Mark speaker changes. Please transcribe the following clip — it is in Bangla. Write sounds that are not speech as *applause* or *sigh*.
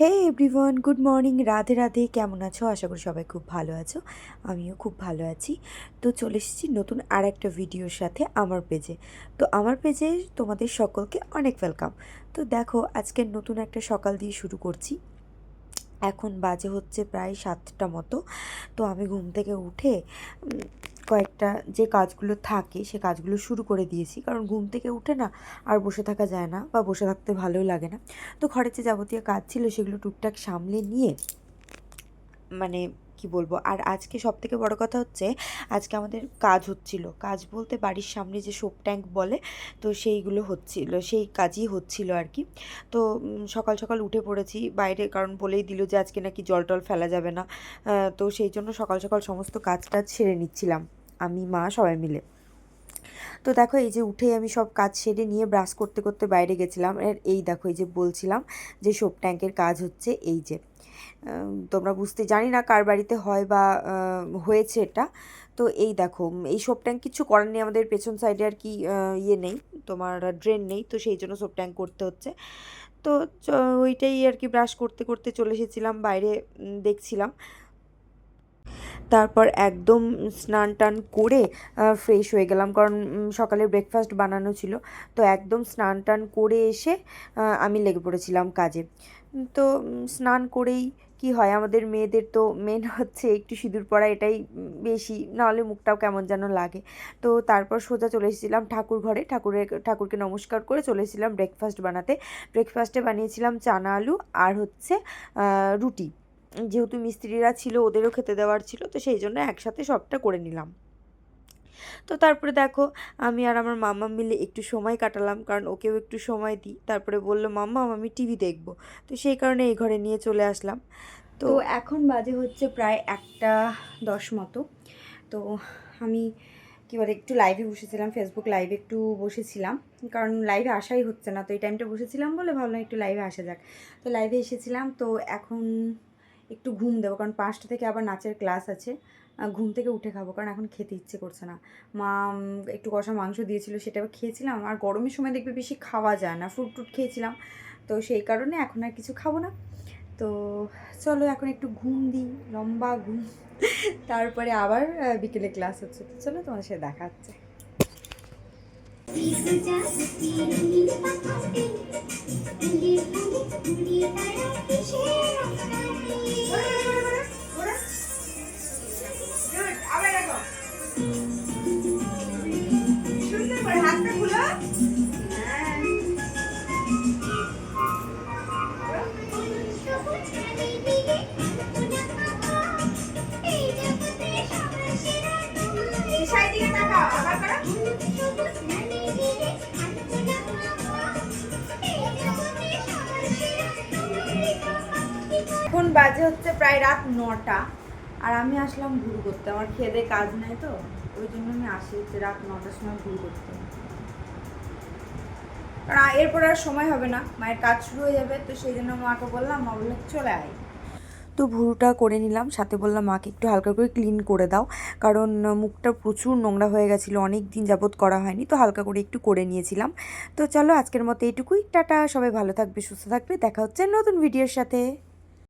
Speaker 1: Hey everyone good morning Radhe Radhe, কেমন আছো? আশা করি সবাই খুব ভালো আছো। আমিও খুব ভালো আছি। তো চলে এসেছি নতুন আর একটা ভিডিওর সাথে আমার পেজে তো আমার পেজে তোমাদের সকলকে অনেক ওয়েলকাম তো দেখো, আজকে নতুন একটা সকাল দিয়ে শুরু করছি। এখন বাজে হচ্ছে প্রায় সাতটা মতো। তো আমি ঘুম থেকে উঠে কয়েকটা যে কাজগুলো থাকে, সে কাজগুলো শুরু করে দিয়েছি। কারণ ঘুম থেকে উঠে না আর বসে থাকা যায় না বা বসে থাকতে ভালোও লাগে না। তো ঘরের যে যাবতীয় কাজ ছিল সেগুলো টুকটাক সামলে নিয়ে মানে কি বলব, আর আজকে সব থেকে বড় কথা হচ্ছে, আজকে আমাদের কাজ হচ্ছিল। কাজ বলতে বাড়ির সামনে যে সোপ ট্যাঙ্ক বলে, তো সেইগুলো হচ্ছিল, সেই কাজই হচ্ছিল আর কি। তো সকাল সকাল উঠে পড়েছি বাইরে, কারণ বলেই দিল যে আজকে নাকি জল টল ফেলা যাবে না। তো সেই জন্য সকাল সকাল সমস্ত কাজ টাজ সেরে নিচ্ছিলাম। আমি, মা সবাই মিলে। তো দেখো এই যে উঠেই আমি সব কাজ সেরে নিয়ে ব্রাশ করতে করতে বাইরে গেছিলাম। আর এই দেখো এই যে বলছিলাম যে সোপ ট্যাঙ্কের কাজ হচ্ছে এই যে। তোমরা বুঝতে জানি না কার বাড়িতে হয় বা হয়েছে এটা। তো এই দেখো এই সোপ ট্যাঙ্ক কিছু করার নেই, আমাদের পেছন সাইডে আর কি ইয়ে নেই, তোমার ড্রেন নেই, তো সেই জন্য সোপ ট্যাঙ্ক করতে হচ্ছে। তো ওইটাই আর কি ব্রাশ করতে করতে চলে এসেছিলাম, বাইরে দেখছিলাম। তারপর একদম স্নান টান করে ফ্রেশ হয়ে গেলাম। কারণ সকালে ব্রেকফাস্ট বানানো ছিল। তো একদম স্নান টান করে এসে আমি লেগে পড়েছিলাম কাজে। তো স্নান করেই কি হয়, আমাদের মেয়েদের তো মেন *laughs* হচ্ছে একটু সিঁদুর পরা, এটাই বেশি। নাহলে মুখটাও কেমন যেন লাগে। তো তারপর সোজা চলে এসেছিলাম ঠাকুর ঘরে। ঠাকুরের, ঠাকুরকে নমস্কার করে চলে এসেছিলাম ব্রেকফাস্ট বানাতে। ব্রেকফাস্টে বানিয়েছিলাম চানা আলু আর হচ্ছে রুটি। যেহেতু মিস্ত্রিরা ছিল, ওদেরও খেতে দেওয়ার ছিল, তো সেই জন্য একসাথে সবটা করে নিলাম। তো তারপরে দেখো, আমি আর আমার মামা মিলে একটু সময় কাটালাম, কারণ ওকেও একটু সময় দিই। তারপরে বলল, মাম্মা, আমি টিভি দেখব। তো সেই কারণে এই ঘরে নিয়ে চলে আসলাম। তো এখন বাজে হচ্ছে প্রায় একটা দশ মতো। তো আমি কী বলে, একটু লাইভে বসেছিলাম ফেসবুক লাইভে একটু বসেছিলাম, কারণ লাইভে আসাই হচ্ছে না। তো এই টাইমটা বসেছিলাম বলে ভাবলাম একটু লাইভে আসা যাক। তো লাইভে এসেছিলাম, তো এখন একটু ঘুম দেবো, কারণ পাঁচটা থেকে আবার নাচের ক্লাস আছে। ঘুম থেকে উঠে খাব, কারণ এখন খেতে ইচ্ছে করছে না। মা একটু কষা মাংস দিয়েছিল, সেটা খেয়েছিলাম। আর গরমের সময় দেখবে বেশি খাওয়া যায় না ফ্রুট টুট খেয়েছিলাম। তো সেই কারণে এখন আর কিছু খাব না। তো চলো এখন একটু ঘুম দিই, লম্বা ঘুম। *laughs* তারপরে আবার বিকেলে ক্লাস হচ্ছে। তো চলো তোমার সাথে দেখা হচ্ছে। এখন বাজে হচ্ছে প্রায় রাত নটা। আর আমি আসলাম ঘুরু করতে। আমার খেয়ে কাজ নাই তো। ওই জন্য আমি আসি হচ্ছে রাত নটার সময় ঘুরু করতে। কারণ এরপর আর সময় হবে না। মায়ের কাজ শুরু হয়ে যাবে। তো সেই জন্য মাকে বললাম, মা বলল, চলে আয়। তো ভুরুটা করে নিলাম। সাথে বললাম, মাকে একটু হালকা করে ক্লিন করে দাও। কারণ মুখটা প্রচুর নোংরা হয়ে গেছিল। অনেক দিন যাবৎ করা হয়নি। তো হালকা করে একটু করে নিয়েছিলাম। তো চলো আজকের মতো এইটুকুই। টাটা। সবাই ভালো থাকবে, সুস্থ থাকবে। দেখা হচ্ছে নতুন ভিডিওর সাথে।